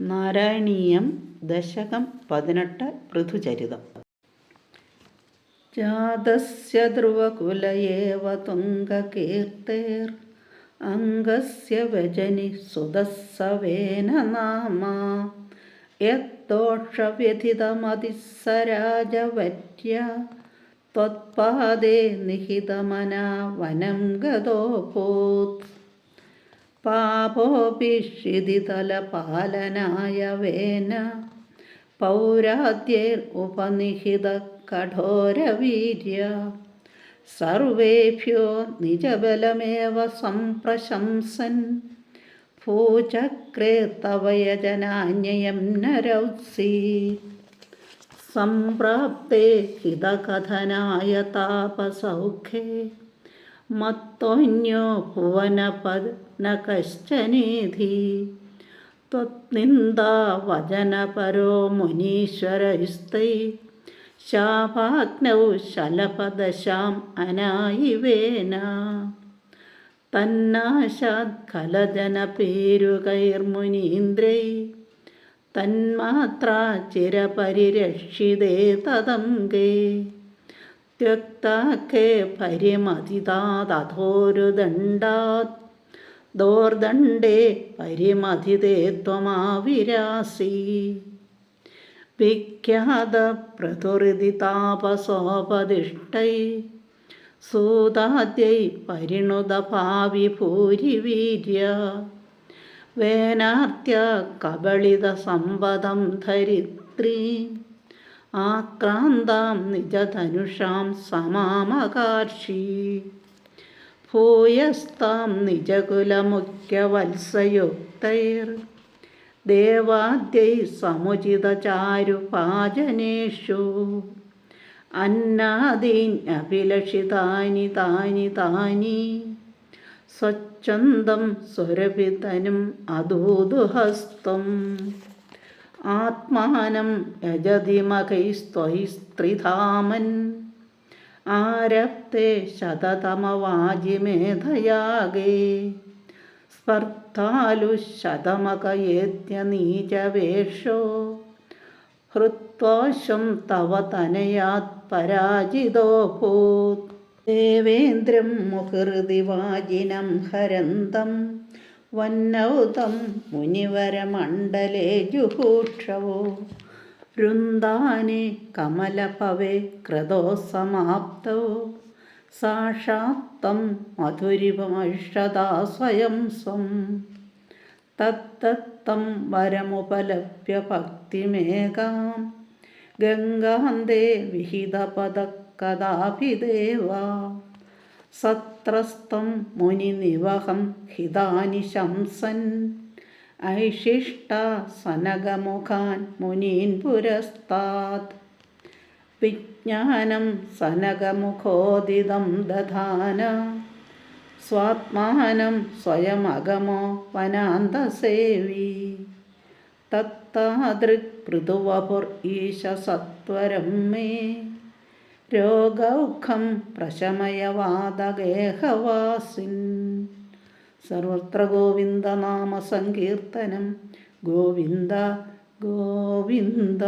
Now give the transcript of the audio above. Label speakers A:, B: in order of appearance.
A: നാരായണീയം ദശകം പതിനെട്ട് പൃഥുചരിതം. ജാതസ്യ ധ്രുവകുലയേവ ഏവ തുംഗകീർത്തേർ അംഗസ്യ വ്യജനി സുതസ്സവേന നാമ. യത്തോഷവ്യഥിതമതിസ്സരാജവര്യ ത്വത്പാദേ നിഹിതമനാ വനം ഗതോഭൂത്. പാപോപിഷിതിതലപാലനായ വേന പൗരാദ്യൈർ ഉപനിഹിത കഠോരവീര്യ. സർവേഭ്യോ നിജബലമേവ സംപ്രശംസൻ. ഭൂചക്രേ തവ നരൗസി സംപ്രാപ്തേ ഹിതകഥനായ താപസൗഖ്യേ. മത്തോന്യോ ഭുവനപദ് ന കശ്ചനേധി. ത്വത്നിന്ദാ വചനപരോ മുനീശ്വരയുസ്തൈ ശാപാഗ്നൗ ശലപദശാം അനായിവേന. തന്നാശാത്കലജനപേരുകൈർമുനീന്ദ്രൈ തന്മാത്ര ചിരപരിരക്ഷിതേ തദംഗേ. त्यक्ताखे परिमथितादधोरुदण्डात् दोर्दण्डे परिमथिते त्वमाविरासि विख्यातप्रतुरिति तापसोपदिष्टै सूताद्यै परिणुदभावि भूरिवीर्य वेनार्त्य कबलितसम्पदं धरित्री ആക്രാന്താം നിജധനുഷാം സമാമകാർഷി ഭൂയസ്താം നിജകുലമുഖ്യവത്സയുക്തൈർ. ദേവാദ്യൈ സമുചിതചാരുപാചനേഷു അന്നാദീന്യഭിലഷിതാനി താനി താനി. സ്വച്ഛന്തം സ്വരപിതനും അദൂതുഹസ്തം ആത്മാനം യജതിമകൈസ്ത്വൈസ്ത്രിധാമൻ ആരപ്തേ ശതതമവാജിമേധയാഗേ. സ്പർദ്ധാലു ശതമകയേത്യനീചവേഷോ ഹൃത്വാശം തവ തനയാത് പരാജിതോഭൂത് ദേവേന്ദ്രം മുഹൃതി വാജിനം ഹരന്തം. വന്നൗതം മുനിവരമണ്ഡലേ ജുഹൂക്ഷവോ. വൃന്ദാനെ കമലപവേ ക്രതോ സമാപ്തോ സാക്ഷാത്തം മധുരിപമഷതാ സ്വയം സ്വം. തത്തത്തം വരമുപലഭ്യ ഭക്തിമേകാം. ഗംഗാന്തേ വിഹിതപദക്കഥാഭിദേവാ. സത്രസ്തം മുനിനിവഹം ഹിതാനിശംസൻ ഐശിഷ്ട സനകമുഖാൻ മുനീൻ പുരസ്താത് വിജ്ഞാനം സനകമുഖോദിതം ദധാന. സ്വാത്മാനം സ്വയമഗമോ വനാന്തസേവി. തത്താദൃക് പൃഥുവപുർ ഈശ സത്വരം മേ. രോഗൗഖം പ്രശമയവാദഗേഹവാസിൻ. സർവത്ര ഗോവിന്ദനാമസങ്കീർത്തനം ഗോവിന്ദ ഗോവിന്ദ.